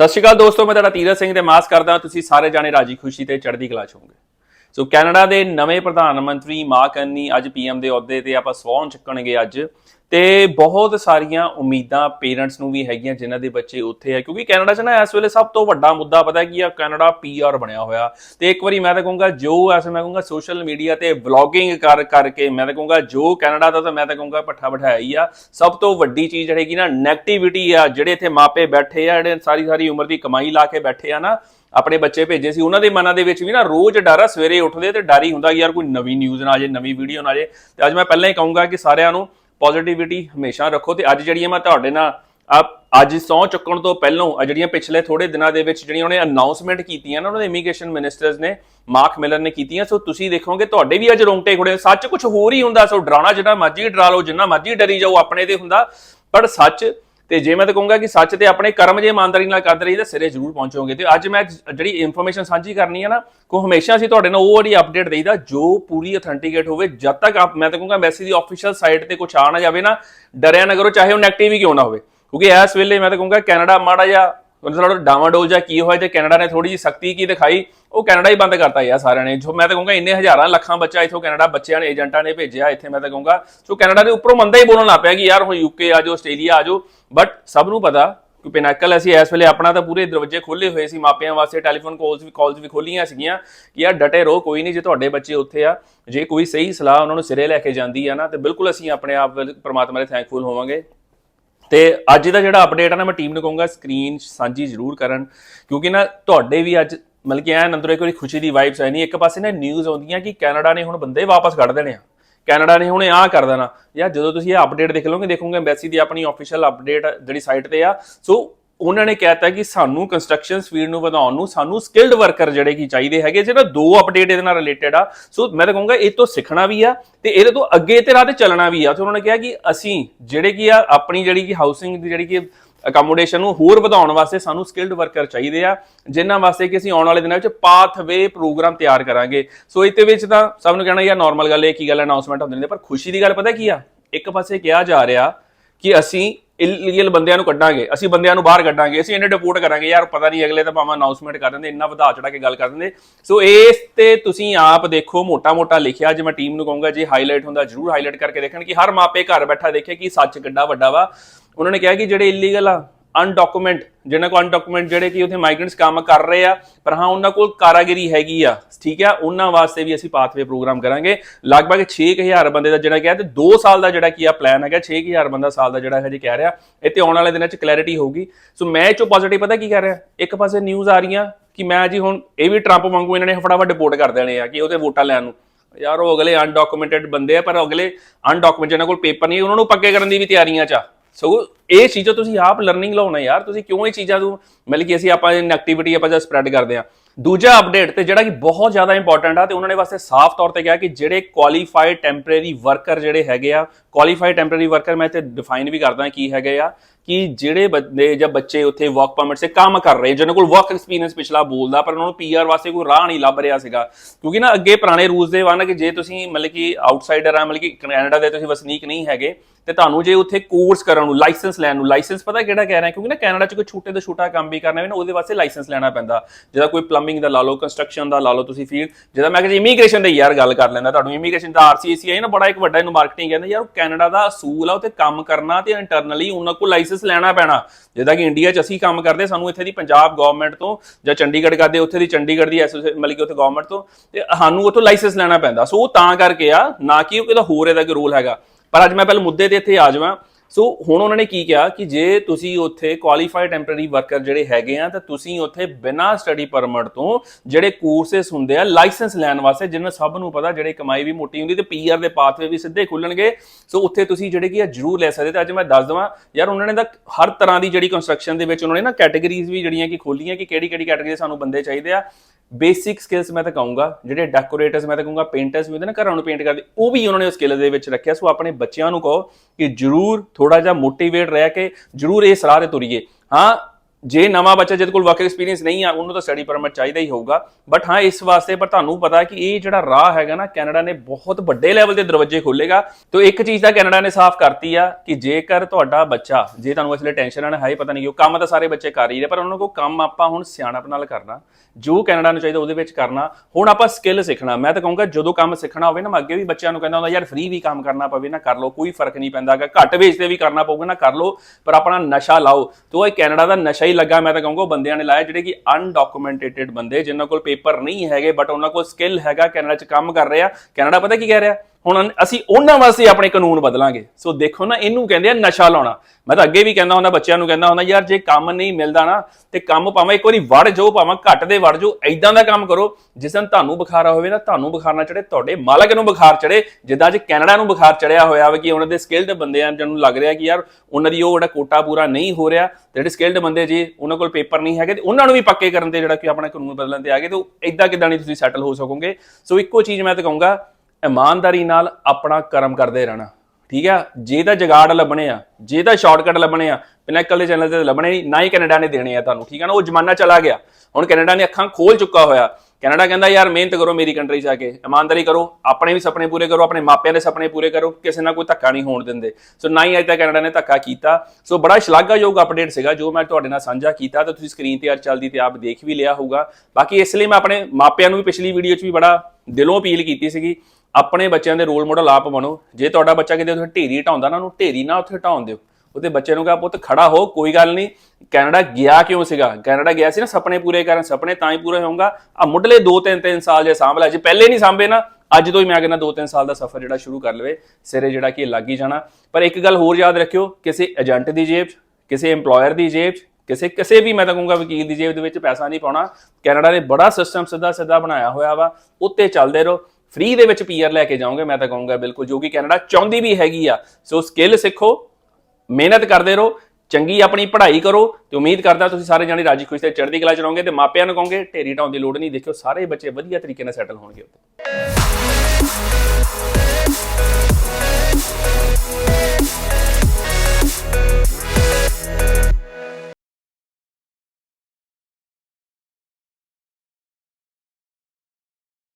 ਸਤਿ ਸ਼੍ਰੀ ਅਕਾਲ ਦੋਸਤੋ, ਮੈਂ ਤੁਹਾਡਾ ਤੀਰਥ ਸਿੰਘ ਤੇ ਮਾਸ ਕਰਦਾ। ਤੁਸੀਂ ਸਾਰੇ ਜਾਣੇ ਰਾਜੀ ਖੁਸ਼ੀ ਤੇ ਚੜ੍ਹਦੀ ਕਲਾ ਚ ਹੋਵੋਗੇ। ਸੋ ਕੈਨੇਡਾ ਦੇ ਨਵੇਂ ਪ੍ਰਧਾਨ ਮੰਤਰੀ ਮਾਰਕ ਕੰਨੀ ਅੱਜ ਪੀਐਮ ਦੇ ਅਹੁਦੇ ਤੇ ਆਪਾਂ ਸਵਾਨ ਚੱਕਣਗੇ ਅੱਜ। ਤੇ ਬਹੁਤ ਸਾਰੀਆਂ ਉਮੀਦਾਂ ਪੇਰੈਂਟਸ ਨੂੰ ਵੀ ਹੈਗੀਆਂ ਜਿਨ੍ਹਾਂ ਦੇ ਬੱਚੇ ਉੱਥੇ ਆ। ਕਿਉਂਕਿ ਕੈਨੇਡਾ 'ਚ ਨਾ ਇਸ ਵੇਲੇ ਸਭ ਤੋਂ ਵੱਡਾ ਮੁੱਦਾ ਪਤਾ ਕੀ ਆ? ਕੈਨੇਡਾ ਪੀਆਰ ਬਣਿਆ ਹੋਇਆ। ਤੇ ਇੱਕ ਵਾਰੀ ਮੈਂ ਤਾਂ ਕਹੂੰਗਾ, ਜੋ ਐਸੇ ਮੈਂ ਕਹੂੰਗਾ ਸੋਸ਼ਲ ਮੀਡੀਆ ਤੇ ਵਲੌਗਿੰਗ ਕਰ, ਕਰਕੇ ਮੈਂ ਤਾਂ ਕਹੂੰਗਾ, ਜੋ ਕੈਨੇਡਾ ਦਾ ਤਾਂ ਮੈਂ ਤਾਂ ਕਹੂੰਗਾ ਪੱਠਾ ਬਿਠਾਇਆ ਹੀ ਆ। ਸਭ ਤੋਂ ਵੱਡੀ ਚੀਜ਼ ਰਹੇਗੀ ਨਾ ਨੈਗੇਟਿਵਿਟੀ ਆ, ਜਿਹੜੇ ਇੱਥੇ ਮਾਪੇ ਬੈਠੇ ਆ, ਜਿਹੜੇ ਸਾਰੀ ਸਾਰੀ ਉਮਰ ਦੀ ਕਮਾਈ ਲਾ ਕੇ ਬੈਠੇ ਆ ਨਾ ਆਪਣੇ ਬੱਚੇ ਭੇਜੇ ਸੀ, ਉਹਨਾਂ ਦੇ ਮਨਾਂ ਦੇ ਵਿੱਚ ਵੀ ਨਾ ਰੋਜ਼ ਡਰ ਆ, ਸਵੇਰੇ ਉੱਠਦੇ ਤੇ ਡਰ ਹੀ ਹੁੰਦਾ ਕਿ ਯਾਰ ਕੋਈ ਨਵੀਂ ਨਿਊਜ਼ ਨਾ ਆ ਜੇ, ਨਵੀਂ ਵੀਡੀਓ ਨਾ ਆ ਜੇ। ਤੇ ਅੱਜ ਮੈਂ ਪਹਿਲਾਂ ਹੀ ਕਹੂੰਗਾ ਕਿ ਸਾਰਿਆਂ ਨੂੰ ਪੋਜ਼ਿਟਿਵਿਟੀ ਹਮੇਸ਼ਾ ਰੱਖੋ ਤੇ ਅੱਜ ਜਿਹੜੀਆਂ ਮੈਂ ਤੁਹਾਡੇ ਨਾਲ ਆ ਅੱਜ ਸੌ ਚੁੱਕਣ ਤੋਂ ਪਹਿਲਾਂ ਜਿਹੜੀਆਂ ਪਿਛਲੇ ਥੋੜੇ ਦਿਨਾਂ ਦੇ ਵਿੱਚ ਜਿਹੜੀਆਂ ਉਹਨੇ ਅਨਾਉਂਸਮੈਂਟ ਕੀਤੀਆਂ ਨਾ, ਉਹਨਾਂ ਦੇ ਇਮੀਗ੍ਰੇਸ਼ਨ ਮਿਨਿਸਟਰਸ ਨੇ, ਮਾਰਕ ਮਿਲਰ ਨੇ ਕੀਤੀਆਂ, ਸੋ ਤੁਸੀਂ ਦੇਖੋਗੇ ਤੁਹਾਡੇ ਵੀ ਅੱਜ ਰੋਂਗਟੇ ਖੜੇ ਸੱਚ ਕੁਝ ਹੋਰ ਹੀ ਹੁੰਦਾ, ਸੋ ਡਰਾਉਣਾ ਜਿੰਨਾ ਮਰਜ਼ੀ ਡਰਾ ਲਓ, ਜਿੰਨਾ ਮਰਜ਼ੀ ਡਰੀ ਜਾਓ, ਆਪਣੇ ਤੇ ਹੁੰਦਾ, ਪਰ ਸੱਚ ਤੇ ਜੇ ਮੈਂ ਤਾਂ ਕਹੂੰਗਾ ਕਿ ਸੱਚ ਤੇ ਆਪਣੇ ਕਰਮ ਜੇ ਇਮਾਨਦਾਰੀ ਨਾਲ ਕਰਦੇ ਰਹੀ ਤਾਂ ਸਿਰੇ ਜ਼ਰੂਰ ਪਹੁੰਚੋਗੇ। ਤੇ ਅੱਜ ਮੈਂ ਜਿਹੜੀ ਇਨਫੋਰਮੇਸ਼ਨ ਸਾਂਝੀ ਕਰਨੀ ਹੈ ਨਾ, ਕੋ ਹਮੇਸ਼ਾ ਅਸੀਂ ਤੁਹਾਡੇ ਨਾਲ ਉਹ ਵਾਲੀ ਅਪਡੇਟ ਦੇਈਦਾ ਜੋ ਪੂਰੀ ਅਥੈਂਟੀਕੇਟ ਹੋਵੇ। ਜਦ ਤੱਕ ਆਪ, ਮੈਂ ਤਾਂ ਕਹੂੰਗਾ ਮੈਸੀ ਦੀ ਆਫੀਸ਼ੀਅਲ ਸਾਈਟ ਤੇ ਕੁਝ ਆ ਨਾ ਜਾਵੇ ਨਾ, ਡਰਿਆ ਨਾ ਕਰੋ, ਚਾਹੇ ਉਹ ਨੈਗੇਟਿਵ ਹੀ ਕਿਉਂ ਨਾ ਹੋਵੇ। ਕਿਉਂਕਿ ਇਸ ਵੇਲੇ ਮੈਂ ਤਾਂ ਕਹੂੰਗਾ ਕੈਨੇਡਾ ਮਾੜਾ ਜਿਹਾ ਥੋੜਾ ਡਾਵਾਡੋਲ ਜਾਂ ਕੀ ਹੋਇਆ ਤੇ ਕੈਨੇਡਾ ਨੇ ਥੋੜੀ ਜਿਹੀ ਸਖਤੀ ਕੀ ਦਿਖਾਈ, ਉਹ ਕੈਨੇਡਾ ਹੀ ਬੰਦ ਕਰਤਾ ਯਾਰ ਸਾਰਿਆਂ ਨੇ। ਜੋ ਮੈਂ ਤਾਂ ਕਹੂੰਗਾ ਇੰਨੇ ਹਜ਼ਾਰਾਂ ਲੱਖਾਂ ਬੱਚਾ ਇਥੋਂ ਕੈਨੇਡਾ ਬੱਚਿਆਂ ਨੇ, ਏਜੰਟਾਂ ਨੇ ਭੇਜਿਆ ਇੱਥੇ ਮੈਂ ਤਾਂ ਕਹੂੰਗਾ। ਸੋ ਕੈਨੇਡਾ ਦੇ ਉੱਪਰੋਂ ਮੰਦਾ ਹੀ ਬੋਲਣ ਲੱਗ ਪਿਆ ਕਿ ਯਾਰ ਹੁਣ ਯੂਕੇ ਆ ਜਾਓ, ਆਸਟ੍ਰੇਲੀਆ ਆ ਜਾਓ। ਬਟ ਸਭ ਨੂੰ ਪਤਾ ਕਿ ਪਿਨਾਕਲ ਅਸੀਂ ਇਸ ਵੇਲੇ ਆਪਣਾ ਤਾਂ ਪੂਰੇ ਦਰਵਾਜ਼ੇ ਖੋਲੇ ਹੋਏ ਸੀ, ਮਾਪਿਆਂ ਵਾਸਤੇ ਟੈਲੀਫੋਨ ਕਾਲਸ ਵੀ ਕਾਲਸ ਵੀ ਖੋਲੀਆਂ ਸੀਗੀਆਂ ਕਿ ਯਾਰ ਡਟੇ ਰਹੋ, ਕੋਈ ਨਹੀਂ ਜੇ ਤੁਹਾਡੇ ਬੱਚੇ ਉੱਥੇ ਆ, ਜੇ ਕੋਈ ਸਹੀ ਸਲਾਹ ਉਹਨਾਂ ਨੂੰ ਸਿਰੇ ਲੈ ਕੇ ਜਾਂਦੀ ਆ ਨਾ, ਤੇ ਬਿਲਕੁਲ ਅਸੀਂ ਆਪਣੇ ਆਪ ਪਰਮਾਤਮਾ ਦੇ ਥੈਂਕਫੁਲ ਹੋਵਾਂਗੇ। ਤੇ ਅੱਜ ਦਾ ਜਿਹੜਾ ਅਪਡੇਟ ਆ ਨਾ, ਮੈਂ ਟੀਮ ਨੂੰ ਕਹੂੰਗਾ ਸਕਰੀਨ ਸਾਂਝੀ ਜ਼ਰੂਰ ਕਰਨ, ਕਿਉਂਕਿ ਨਾ ਤੁਹਾਡੇ ਵੀ ਅੱਜ ਮਤਲਬ ਕਿ ਐਨ ਅੰਦਰੋਂ ਇੱਕ ਵਾਰੀ ਖੁਸ਼ੀ ਦੀ ਵਾਈਬਸ ਆਈ ਨਹੀਂ, ਇੱਕ ਪਾਸੇ ਨਾ ਨਿਊਜ਼ ਆਉਂਦੀਆਂ ਕਿ ਕੈਨੇਡਾ ਨੇ ਹੁਣ ਬੰਦੇ ਵਾਪਸ ਕੱਢ ਦੇਣੇ ਆ। ਕੈਨੇਡਾ ਨੇ ਹੁਣ ਆਹ ਕਰ ਦੇਣਾ। ਯਾਰ ਜਦੋਂ ਤੁਸੀਂ ਇਹ ਅਪਡੇਟ ਦੇਖ ਲਓਗੇ, ਦੇਖੋਗੇ ਐਮਬੈਸੀ ਦੀ ਆਪਣੀ ਆਫੀਸ਼ੀਅਲ ਅਪਡੇਟ ਜਿਹੜੀ ਸਾਈਟ ਤੇ ਆ ਸੋ ਉਹਨਾਂ ਨੇ ਕਹਿਤਾ ਕਿ ਸਾਨੂੰ ਕੰਸਟਰਕਸ਼ਨ ਸਪੀਡ ਨੂੰ ਵਧਾਉਣ ਨੂੰ ਸਾਨੂੰ ਸਕਿਲਡ ਵਰਕਰ ਜਿਹੜੇ ਕੀ ਚਾਹੀਦੇ ਹੈਗੇ ਜਿਹੜਾ ਦੋ ਅਪਡੇਟ ਇਹਦੇ ਨਾਲ ਰਿਲੇਟਡ ਆ। ਸੋ ਮੈਂ ਤਾਂ ਕਹੂੰਗਾ, ਇਹ ਤੋਂ ਸਿੱਖਣਾ ਵੀ ਆ ਤੇ ਇਹਦੇ ਤੋਂ ਅੱਗੇ ਤੇ ਰਾਹ ਤੇ ਚੱਲਣਾ ਵੀ ਆ। ਤੇ ਉਹਨਾਂ ਨੇ ਕਿਹਾ ਕਿ ਅਸੀਂ ਜਿਹੜੇ ਕੀ ਆ, ਆਪਣੀ ਜਿਹੜੀ ਕੀ ਹਾਊਸਿੰਗ ਦੀ ਜਿਹੜੀ ਕੀ ਅਕਮੋਡੇਸ਼ਨ ਨੂੰ ਹੋਰ ਵਧਾਉਣ ਵਾਸਤੇ ਸਾਨੂੰ ਸਕਿਲਡ ਵਰਕਰ ਚਾਹੀਦੇ ਆ, ਜਿਨ੍ਹਾਂ ਵਾਸਤੇ ਕਿ ਅਸੀਂ ਆਉਣ ਵਾਲੇ ਦਿਨਾਂ ਵਿੱਚ ਪਾਥਵੇ ਪ੍ਰੋਗਰਾਮ ਤਿਆਰ ਕਰਾਂਗੇ। ਸੋ ਇਹਦੇ ਵਿੱਚ ਤਾਂ ਸਭ ਨੂੰ ਕਹਿਣਾ, ਯਾਰ ਨਾਰਮਲ ਗੱਲ ਹੈ ਕੀ ਗੱਲ ਹੈ ਅਨਾਉਂਸਮੈਂਟ ਹੁੰਦੀ ਨੇ ਪਰ ਖੁਸ਼ੀ ਦੀ ਗੱਲ ਪਤਾ ਕੀ ਆ? ਇੱਕ ਪਾਸੇ ਕਿਹਾ ਜਾ ਰਿਹਾ ਕਿ ਅਸੀਂ ਇਲੀਗਲ ਬੰਦਿਆਂ ਨੂੰ ਕੱਢਾਂਗੇ, ਅਸੀਂ ਬੰਦਿਆਂ ਨੂੰ ਬਾਹਰ ਕੱਢਾਂਗੇ, ਅਸੀਂ ਇਹਨੇ ਡਿਪੋਰਟ ਕਰਾਂਗੇ, ਯਾਰ ਪਤਾ ਨਹੀਂ ਅਗਲੇ ਤਾਂ ਭਾਵੇਂ ਅਨਾਉਂਸਮੈਂਟ ਕਰ ਦਿੰਦੇ, ਇੰਨਾ ਵਧਾ ਚੜਾ ਕੇ ਗੱਲ ਕਰ ਦਿੰਦੇ। ਸੋ ਇਸ ਤੇ ਤੁਸੀਂ ਆਪ ਦੇਖੋ, ਮੋਟਾ-ਮੋਟਾ ਲਿਖਿਆ, ਜੇ ਮੈਂ ਟੀਮ ਨੂੰ ਕਹੂੰਗਾ, ਜੇ ਹਾਈਲਾਈਟ ਹੁੰਦਾ, ਜਰੂਰ ਹਾਈਲਾਈਟ ਕਰਕੇ ਦੇਖਣ ਕਿ ਹਰ ਮਾਪੇ ਘਰ ਬੈਠਾ ਦੇਖੇ ਕਿ ਸੱਚ ਕਿੱਡਾ ਵੱਡਾ ਵਾ। ਉਹਨਾਂ ਨੇ ਕਿਹਾ ਕਿ ਜਿਹੜੇ ਇਲੀਗਲ ਆ ਅਨਡਾਕੂਮੈਂਟ ਜਿਹਨਾਂ ਕੋਲ ਅਨਡਾਕੂਮੈਂਟ ਜਿਹੜੇ ਕਿ ਉੱਥੇ ਮਾਈਗ੍ਰੈਂਟਸ ਕੰਮ ਕਰ ਰਹੇ ਆ, ਪਰ ਹਾਂ, ਉਹਨਾਂ ਕੋਲ ਕਾਰਾਗਰੀ ਹੈਗੀ ਆ, ਠੀਕ ਆ? ਉਹਨਾਂ ਵਾਸਤੇ ਵੀ ਅਸੀਂ ਪਾਥਵੇ ਪ੍ਰੋਗਰਾਮ ਕਰਾਂਗੇ। ਲਗਭਗ 6000 ਬੰਦੇ ਦਾ ਜਿਹੜਾ ਕਿਹਾ ਤੇ 2 ਸਾਲ ਦਾ ਜਿਹੜਾ ਕੀ ਆ ਪਲਾਨ ਹੈਗਾ 6000 ਬੰਦਾ ਸਾਲ ਦਾ ਜਿਹੜਾ ਹਜੇ ਕਹਿ ਰਿਹਾ। ਇਹ ਤੇ ਆਉਣ ਵਾਲੇ ਦਿਨਾਂ 'ਚ ਕਲੈਰਿਟੀ ਹੋਊਗੀ। ਸੋ ਮੈਂ ਇਹ ਚੋਂ ਪੋਜ਼ਿਟਿਵ ਪਤਾ ਕੀ ਕਰ ਰਿਹਾ? ਇੱਕ ਪਾਸੇ ਨਿਊਜ਼ ਆ ਰਹੀਆਂ ਕਿ ਮੈਂ ਜੀ ਹੁਣ ਇਹ ਵੀ ਟਰੰਪ ਵਾਂਗੂ ਇਹਨਾਂ ਨੇ ਫਟਾਫਟ ਡਿਪੋਰਟ ਕਰ ਦੇਣੇ ਆ, ਕਿ ਉਹਦੇ ਵੋਟਾਂ ਲੈਣ ਨੂੰ। ਯਾਰ, ਉਹ ਅਗਲੇ ਅਨਡਾਕੂਮੈਂਟਡ ਬੰਦੇ ਆ, ਪਰ ਅਗਲੇ ਅਨਡਾਕੂਮੈਂਟ ਜਿਹਨਾਂ ਕੋਲ ਪੇਪਰ ਨਹੀਂ, ਉਹਨਾਂ ਨੂੰ ਪੱਕੇ ਕਰਨ ਦੀ ਵੀ ਤਿਆਰੀਆਂ ਚ ਆ। ਸੋ ਇਹ ਚੀਜ਼ਾਂ ਤੁਸੀਂ ਆਪ ਲਰਨਿੰਗ ਲਾਉਣਾ ਯਾਰ, ਤੁਸੀਂ ਕਿਉਂ ਇਹ ਚੀਜ਼ਾਂ ਨੂੰ, ਮਤਲਬ ਕਿ ਅਸੀਂ ਆਪਾਂ ਨੈਗੇਟਿਵਿਟੀ ਆਪਾਂ ਜਦ ਸਪਰੈਡ ਕਰਦੇ ਆ ਦੂਜਾ ਅਪਡੇਟ ਤੇ ਜਿਹੜਾ ਕਿ ਬਹੁਤ ਜ਼ਿਆਦਾ ਇੰਪੋਰਟੈਂਟ ਆ ਤੇ ਉਹਨਾਂ ਨੇ ਵਾਸਤੇ ਸਾਫ਼ ਤੌਰ ਤੇ ਕਿਹਾ ਕਿ ਜਿਹੜੇ ਕੁਆਲੀਫਾਈਡ ਟੈਂਪਰੇਰੀ ਵਰਕਰ ਜਿਹੜੇ ਹੈਗੇ ਆ ਕੁਆਲੀਫਾਈਡ ਟੈਂਪਰੇਰੀ ਵਰਕਰ ਮੈਂ ਇੱਥੇ ਡਿਫਾਈਨ ਵੀ ਕਰਦਾ ਕੀ ਹੈਗੇ ਆ, ਕਿ ਜਿਹੜੇ ਬੰਦੇ ਜਾਂ ਬੱਚੇ ਉੱਥੇ ਵਰਕ ਪਰਮਿਟ ਸੇ ਕੰਮ ਕਰ ਰਹੇ, ਜਿਹਨਾਂ ਕੋਲ ਵਰਕ ਐਕਸਪੀਰੀਅੰਸ ਪਿਛਲਾ ਬੋਲਦਾ, ਪਰ ਉਹਨਾਂ ਨੂੰ ਪੀਆਰ ਵਾਸਤੇ ਕੋਈ ਰਾਹ ਨਹੀਂ ਲੱਭ ਰਿਹਾ ਸੀਗਾ। ਕਿਉਂਕਿ ਨਾ ਅੱਗੇ ਪੁਰਾਣੇ ਰੂਲਸ ਦੇ ਵਾਨਾ ਕਿ ਜੇ ਤੁਸੀਂ ਮਤਲਬ ਕਿ ਆਊਟਸਾਈਡਰ ਆ, ਮਤਲਬ ਕਿ ਕੈਨੇਡਾ ਦੇ ਤੁਸੀਂ ਵਸਨੀਕ ਨਹੀਂ ਹੈਗੇ, ਤੇ ਤੁਹਾਨੂੰ ਜੇ ਉੱਥੇ ਕੋਰਸ ਕਰਨ ਨੂੰ ਲਾਇਸੈਂਸ ਲੈਣ ਨੂੰ ਲਾਇਸੈਂਸ ਪਤਾ ਕਿਹੜਾ ਕਹਿ ਰਿਹਾ? ਕਿਉਂਕਿ ਨਾ ਕੈਨੇਡਾ 'ਚ ਕੋਈ ਛੋਟੇ ਤੋਂ ਛੋਟਾ ਕੰਮ ਵੀ ਕਰਨਾ ਹੋਵੇ ਨਾ, ਉਹਦੇ ਵਾਸਤੇ ਲਾਇਸੈਂਸ ਲੈਣਾ ਪੈਂਦਾ। ਜਿਹਦਾ ਕੋਈ ਪਲੰਬਿੰਗ ਦਾ ਲਾ ਲਓ ਕੰਸਟਰਕਸ਼ਨ ਦਾ ਲਾ ਲਓ ਤੁਸੀਂ ਫੀਲਡ ਜਿਹਦਾ ਮੈਂ ਕਿਹਾ ਇਮੀਗ੍ਰੇਸ਼ਨ ਦੇ ਯਾਰ ਗੱਲ ਕਰ ਲੈਂਦਾ ਤੁਹਾਨੂੰ। ਇਮੀਗ੍ਰੇਸ਼ਨ ਦਾ ਆਰਸੀਏਸੀ ਹੈ ਨਾ, ਬੜਾ ਇੱਕ ਵੱਡਾ ਇਹਨੂੰ ਮਾਰਕੀਟਿੰਗ ਕਹਿੰਦਾ। ਯਾਰ ਕੈਨੇਡਾ ਦਾ ਅਸੂਲ ਆ, ਉੱਥੇ ਕੰਮ ਕਰਨਾ ਤੇ ਇੰਟਰਨਲੀ ਉਹਨਾਂ ਕੋਲ ਲਾਇਸੈਂਸ ਲੈਣਾ ਪੈਣਾ। ਜਿੱਦਾਂ ਕਿ ਇੰਡੀਆ 'ਚ ਅਸੀਂ ਕੰਮ ਕਰਦੇ, ਸਾਨੂੰ ਇੱਥੇ ਦੀ ਪੰਜਾਬ ਗਵਰਨਮੈਂਟ ਤੋਂ ਜਾਂ ਚੰਡੀਗੜ੍ਹ ਕਰਦੇ, ਉੱਥੇ ਦੀ ਚੰਡੀਗੜ੍ਹ ਦੀ ਐਸੋਸੀਏਸ਼ਨ ਮਤਲਬ ਕਿ ਉੱਥੇ ਗਵਰਨਮੈਂਟ ਤੋਂ ਤੇ ਸਾਨੂੰ ਉੱਥੋਂ ਲਾਇਸੈਂਸ ਲੈਣਾ ਪੈਂਦਾ। ਸੋ ਤਾਂ ਕਰਕੇ ਆ, ਨਾ ਕਿ ਉਹਦਾ ਹੋਰ ਇਹਦਾ ਕੋਈ ਰੂਲ ਹੈਗਾ। ਪਰ ਅੱਜ ਮੈਂ ਪਹਿਲੇ ਮੁੱਦੇ ਤੇ ਇੱਥੇ ਆ ਜਾਵਾਂ। ਸੋ ਹੁਣ ਉਹਨਾਂ ਨੇ ਕੀ ਕਿਹਾ ਕਿ ਜੇ ਤੁਸੀਂ ਉੱਥੇ ਕੁਆਲੀਫਾਈਡ ਟੈਂਪਰੇਰੀ ਵਰਕਰ ਜਿਹੜੇ ਹੈਗੇ ਆ, ਤਾਂ ਤੁਸੀਂ ਉੱਥੇ ਬਿਨਾਂ ਸਟੱਡੀ ਪਰਮਿਟ ਤੋਂ ਜਿਹੜੇ ਕੋਰਸਸ ਹੁੰਦੇ ਆ ਲਾਇਸੈਂਸ ਲੈਣ ਵਾਸਤੇ ਜਿਨ੍ਹਾਂ ਸਭ ਨੂੰ ਪਤਾ, ਜਿਹੜੇ ਕਮਾਈ ਵੀ ਮੋਟੀ ਹੁੰਦੀ, ਤੇ ਪੀਆਰ ਦੇ ਪਾਥਵੇ ਵੀ ਸਿੱਧੇ ਖੁੱਲਣਗੇ। ਸੋ ਉੱਥੇ ਤੁਸੀਂ ਜਿਹੜੇ ਕੀ ਆ, ਜਰੂਰ ਲੈ ਸਕਦੇ ਤੇ ਅੱਜ ਮੈਂ ਦੱਸ ਦਵਾਂ, ਯਾਰ ਉਹਨਾਂ ਨੇ ਤਾਂ ਹਰ ਤਰ੍ਹਾਂ ਦੀ ਜਿਹੜੀ ਕੰਸਟਰਕਸ਼ਨ ਦੇ ਵਿੱਚ ਉਹਨਾਂ ਨੇ ਨਾ ਕੈਟਾਗਰੀਜ਼ ਵੀ ਜਿਹੜੀਆਂ ਕਿ ਖੋਲੀਆਂ ਕਿ ਕਿਹੜੀ ਕਿਹੜੀ ਕੈਟਾਗਰੀ ਸਾਨੂੰ ਬੰਦੇ ਚਾਹੀਦੇ ਆ। ਬੇਸਿਕ ਸਕਿੱਲਸ ਮੈਂ ਤਾਂ ਕਹੂੰਗਾ, ਜਿਹੜੇ ਡੈਕੋਰੇਟਰਸ ਮੈਂ ਤਾਂ ਕਹੂੰਗਾ ਪੇਂਟਰਸ ਵੀ ਹੁੰਦੇ ਨੇ, ਘਰਾਂ ਨੂੰ ਪੇਂਟ ਕਰਦੇ, ਉਹ ਵੀ ਉਹਨਾਂ ਨੇ ਉਸ ਸਕਿੱਲ ਦੇ ਵਿੱਚ ਰੱਖਿਆ। ਸੋ ਆਪਣੇ ਬੱਚਿਆਂ ਨੂੰ ਕਹੋ ਕਿ ਜਰੂਰ ਥੋੜਾ ਜਿਹਾ ਮੋਟੀਵੇਟ ਰਹਿ ਕੇ ਜਰੂਰ ਇਹ ਸਲਾਹ ਤੇ ਤੁਰੀਏ। ਹਾਂ ਜੇ ਨਵਾਂ ਬੱਚਾ ਜਿਹਦੇ ਕੋਲ ਵਰਕ ਐਕਸਪੀਰੀਅੰਸ ਨਹੀਂ ਆ, ਉਹਨੂੰ ਤਾਂ ਸਟੱਡੀ ਪਰਮਿਟ ਚਾਹੀਦਾ ਹੀ ਹੋਊਗਾ। ਬਟ ਹਾਂ, ਇਸ ਵਾਸਤੇ ਪਰ ਤੁਹਾਨੂੰ ਪਤਾ ਕਿ ਇਹ ਜਿਹੜਾ ਰਾਹ ਹੈਗਾ ਨਾ ਕੈਨੇਡਾ ਨੇ ਬਹੁਤ ਵੱਡੇ ਲੈਵਲ ਤੇ ਦਰਵਾਜ਼ੇ ਖੋਲੇਗਾ ਤੇ ਇੱਕ ਚੀਜ਼ ਤਾਂ ਕੈਨੇਡਾ ਨੇ ਸਾਫ਼ ਕਰਤੀ ਆ ਕਿ ਜੇਕਰ ਤੁਹਾਡਾ ਬੱਚਾ, ਜੇ ਤੁਹਾਨੂੰ ਇਸ ਲਈ ਟੈਨਸ਼ਨ ਨਾ ਹੈ, ਪਤਾ ਨਹੀਂ ਕਿਉਂ ਕੰਮ ਤਾਂ ਸਾਰੇ ਬੱਚੇ ਕਰ ਹੀ ਰਹੇ, ਪਰ ਉਹਨਾਂ ਕੋਲ ਕੰਮ ਆਪਾਂ ਹੁਣ ਸਿਆਣਪ ਨਾਲ ਕਰਨਾ, ਜੋ ਕੈਨੇਡਾ ਨੂੰ ਚਾਹੀਦਾ ਉਹਦੇ ਵਿੱਚ ਕਰਨਾ। ਹੁਣ ਆਪਾਂ ਸਕਿੱਲ ਸਿੱਖਣਾ, ਮੈਂ ਤਾਂ ਕਹੂੰਗਾ ਜਦੋਂ ਕੰਮ ਸਿੱਖਣਾ ਹੋਵੇ ਨਾ, ਮੈਂ ਅੱਗੇ ਵੀ ਬੱਚਿਆਂ ਨੂੰ ਕਹਿੰਦਾ ਹੁੰਦਾ, ਯਾਰ ਫ੍ਰੀ ਵੀ ਕੰਮ ਕਰਨਾ ਪਵੇ ਨਾ, ਕਰ ਲਓ, ਕੋਈ ਫ਼ਰਕ ਨਹੀਂ ਪੈਂਦਾਗਾ ਘੱਟ ਵੇਚ ਤੇ ਵੀ ਕਰਨਾ ਪਊਗਾ ਨਾ, ਕਰ ਲਓ, ਪਰ ਆਪਣਾ ਨਸ਼ਾ ਲਾਓ। ਤੋ ਉਹ ਕੈਨੇਡਾ ਦਾ ਨਸ਼ਾ ਹੀ ਲੱਗਾ, ਮੈਂ ਤਾਂ ਕਹੂੰਗਾ ਬੰਦਿਆਂ ਨੇ ਲਾਇਆ ਜਿਹੜੇ ਕਿ ਅਨਡਾਕੂਮੈਂਟੇਟਡ ਬੰਦੇ, ਜਿਨ੍ਹਾਂ ਕੋਲ ਪੇਪਰ ਨਹੀਂ ਹੈਗੇ ਬਟ ਉਹਨਾਂ ਕੋਲ ਸਕਿੱਲ ਹੈਗਾ, ਕੈਨੇਡਾ 'ਚ ਕੰਮ ਕਰ ਰਹੇ। ਆ ਕੈਨੇਡਾ ਪਤਾ ਕੀ ਕਹਿ ਰਿਹਾ? ਹੁਣ ਅਸੀਂ ਉਹਨਾਂ ਵਾਸਤੇ ਆਪਣੇ ਕਾਨੂੰਨ ਬਦਲਾਂਗੇ। ਸੋ ਦੇਖੋ ਨਾ, ਇਹਨੂੰ ਕਹਿੰਦੇ ਆ ਨਸ਼ਾ ਲਾਉਣਾ। ਮੈਂ ਤਾਂ ਅੱਗੇ ਵੀ ਕਹਿੰਦਾ ਹੁੰਦਾ, ਬੱਚਿਆਂ ਨੂੰ ਕਹਿੰਦਾ ਹੁੰਦਾ, ਯਾਰ, ਜੇ ਕੰਮ ਨਹੀਂ ਮਿਲਦਾ ਨਾ, ਤੇ ਕੰਮ ਪਾਵਾਂ ਇੱਕ ਵਾਰੀ ਵੜ ਜਾਓ, ਭਾਵੇਂ ਘੱਟ ਦੇ ਵੜ ਜਾਓ ਐਦਾਂ ਦਾ ਕੰਮ ਕਰੋ। ਜਿਸ ਦਿਨ ਤੁਹਾਨੂੰ ਬੁਖਾਰਾ ਹੋਵੇ ਨਾ, ਤੁਹਾਨੂੰ ਬੁਖਾਰ ਨਾ ਚੜੇ ਤੁਹਾਡੇ ਮਾਲਕ ਨੂੰ ਬੁਖਾਰ ਚੜੇ ਜਿੱਦਾਂ ਅੱਜ ਕੈਨੇਡਾ ਨੂੰ ਬੁਖਾਰ ਚੜਿਆ ਹੋਇਆ ਵਾ ਕਿ ਉਹਨਾਂ ਦੇ ਸਕਿਲਡ ਬੰਦੇ ਆ, ਜਿਹਨੂੰ ਲੱਗ ਰਿਹਾ ਕਿ ਯਾਰ, ਉਹਨਾਂ ਦੀ ਉਹ ਜਿਹੜਾ ਕੋਟਾ ਪੂਰਾ ਨਹੀਂ ਹੋ ਰਿਹਾ ਜਿਹੜੇ ਸਕਿਲਡ ਬੰਦੇ ਜੀ ਉਹਨਾਂ ਕੋਲ ਪੇਪਰ ਨਹੀਂ ਹੈਗੇ, ਤੇ ਉਹਨਾਂ ਨੂੰ ਵੀ ਪੱਕੇ ਕਰਨ ਤੇ ਜਿਹੜਾ ਕਿ ਆਪਣਾ ਕਾਨੂੰਨ ਬਦਲਣ ਤੇ ਆ ਗਏ, ਤੇ ਐਦਾਂ ਕਿਦਾਂ ਨਹੀਂ ਤੁਸੀਂ ਸੈਟਲ ਹੋ ਸਕੋਗੇ? ਸੋ ਇੱਕੋ ਚੀਜ਼ ਮੈਂ ਤਾਂ ਕਹੂੰਗਾ ਇਮਾਨਦਾਰੀ ਨਾਲ ਆਪਣਾ ਕਰਮ ਕਰਦੇ ਰਹਿਣਾ। ਠੀਕ ਆ? ਜੇ ਤਾਂ ਜਗਾੜ ਲੱਭਣੇ ਆ, ਜੇ ਤਾਂ ਸ਼ਾਰਟਕਟ ਲੱਭਣੇ ਆ ਪਿਨੈਕਲ ਦੇ ਚੈਨਲ ਤੇ ਲੱਭਣੇ ਨਹੀਂ, ਨਾ ਹੀ ਕੈਨੇਡਾ ਨੇ ਦੇਣੇ ਆ ਤੁਹਾਨੂੰ, ਠੀਕ ਆ ਨਾ? ਉਹ ਜ਼ਮਾਨਾ ਚਲਾ ਗਿਆ। ਹੁਣ ਕੈਨੇਡਾ ਨੇ ਅੱਖਾਂ ਖੋਲ ਚੁੱਕਾ ਹੋਇਆ। ਕੈਨੇਡਾ ਕਹਿੰਦਾ, ਯਾਰ, ਮਿਹਨਤ ਕਰੋ ਮੇਰੀ ਕੰਟਰੀ 'ਚ ਆ ਕੇ, ਇਮਾਨਦਾਰੀ ਕਰੋ, ਆਪਣੇ ਵੀ ਸੁਪਨੇ ਪੂਰੇ ਕਰੋ, ਆਪਣੇ ਮਾਪਿਆਂ ਦੇ ਸੁਪਨੇ ਪੂਰੇ ਕਰੋ, ਕਿਸੇ ਨਾਲ ਕੋਈ ਧੱਕਾ ਨਹੀਂ ਹੋਣ ਦਿੰਦੇ। ਸੋ ਨਾ ਹੀ ਅੱਜ ਤੱਕ ਕੈਨੇਡਾ ਨੇ ਧੱਕਾ ਕੀਤਾ। ਸੋ ਬੜਾ ਸ਼ਲਾਘਾਯੋਗ ਅਪਡੇਟ ਸੀਗਾ, ਜੋ ਮੈਂ ਤੁਹਾਡੇ ਨਾਲ ਸਾਂਝਾ ਕੀਤਾ, ਤਾਂ ਤੁਸੀਂ ਸਕਰੀਨ ਤੇ ਅੱਜ ਚੱਲਦੀ ਤੇ ਆਪ ਦੇਖ ਵੀ ਲਿਆ ਹੋਊਗਾ। ਬਾਕੀ ਇਸ ਲਈ ਮੈਂ ਆਪਣੇ ਮਾਪਿਆਂ ਨੂੰ ਵੀ ਪਿਛਲੀ ਵੀਡੀਓ 'ਚ ਵੀ ਬੜਾ ਦਿਲੋਂ ਅਪੀਲ ਕੀਤੀ ਸੀਗੀ। ਆਪਣੇ ਬੱਚਿਆਂ ਦੇ ਰੋਲ ਮਾਡਲ ਆਪ ਬਣੋ। ਜੇ ਤੁਹਾਡਾ ਬੱਚਾ ਕਿਤੇ ਉੱਥੇ ਢੇਰੀ ਢਾਉਂਦਾ ਨਾ, ਉਹਨੂੰ ਢੇਰੀ ਨਾ ਉੱਥੇ ਢਾਉਣ ਦਿਓ। ਉਹਦੇ ਬੱਚੇ ਨੂੰ ਕਹਾ, ਪੁੱਤ, ਖੜਾ ਹੋ, ਕੋਈ ਗੱਲ ਨਹੀਂ। ਕੈਨੇਡਾ ਗਿਆ ਕਿਉਂ ਸੀਗਾ? ਕੈਨੇਡਾ ਗਿਆ ਸੀ ਨਾ, ਸੁਪਨੇ ਪੂਰੇ ਕਰਨ, ਸੁਪਨੇ ਤਾਂ ਹੀ ਪੂਰੇ ਹੋਊਗਾ। ਆ ਮੁੱਢਲੇ 2-3 3 ਸਾਲ ਜੇ ਸਾਂਭ ਲੈ ਜੇ ਪਹਿਲੇ ਨਹੀਂ ਸਾਂਭੇ ਨਾ, ਅੱਜ ਤੋਂ ਹੀ ਮੈਂ ਕਹਿੰਦਾ 2-3 ਸਾਲ ਦਾ ਸਫ਼ਰ ਜਿਹੜਾ ਸ਼ੁਰੂ ਕਰ ਲਵੇ, ਸਿਰੇ ਜਿਹੜਾ ਕਿ ਲੱਗ ਹੀ ਜਾਣਾ। ਪਰ ਇੱਕ ਗੱਲ ਹੋਰ ਯਾਦ ਰੱਖਿਓ, ਕਿਸੇ ਏਜੰਟ ਦੀ ਜੇਬ 'ਚ, ਕਿਸੇ EMPLOYER ਦੀ ਜੇਬ ਕਿਸੇ ਕਿਸੇ ਵੀ ਮੈਂ ਤਾਂ ਕਹੂੰਗਾ ਵਕੀਲ ਦੀ ਜੇਬ ਦੇ ਵਿੱਚ ਪੈਸਾ ਨਹੀਂ ਪਾਉਣਾ। ਕੈਨੇਡਾ ਨੇ ਬੜਾ ਸਿਸਟਮ ਸਿੱਧਾ ਸਿੱਧਾ ਬਣਾਇਆ ਹੋਇਆ ਵਾ, ਉੱਤੇ ਚੱਲਦੇ ਰਹੋ। ਫ੍ਰੀ ਦੇ ਵਿੱਚ ਪੀਆਰ ਲੈ ਕੇ ਜਾਓਗੇ, ਮੈਂ ਤਾਂ ਕਹੂੰਗਾ ਬਿਲਕੁਲ, ਜੋ ਕਿ ਕੈਨੇਡਾ ਚਾਹੁੰਦੀ ਵੀ ਹੈਗੀ ਆ। ਸੋ ਸਕਿੱਲ ਸਿੱਖੋ, ਮਿਹਨਤ ਕਰਦੇ ਰਹੋ, ਚੰਗੀ ਆਪਣੀ ਪੜ੍ਹਾਈ ਕਰੋ ਤੇ ਉਮੀਦ ਕਰਦਾ ਤੁਸੀਂ ਸਾਰੇ ਜਾਣੇ ਰਾਜੀ ਖੁਸ਼ ਤੇ ਚੜ੍ਹਦੀ ਕਲਾ ਚ ਰਹੋਗੇ ਤੇ ਮਾਪਿਆਂ ਨੂੰ ਕਹੋਗੇ, ਢੇਰੀ ਢਾਉਣ ਦੀ ਲੋੜ ਨਹੀਂ, ਦੇਖਿਓ ਸਾਰੇ ਬੱਚੇ ਵਧੀਆ ਤਰੀਕੇ ਨਾਲ ਸੈਟਲ ਹੋਣਗੇ ਉੱਥੇ।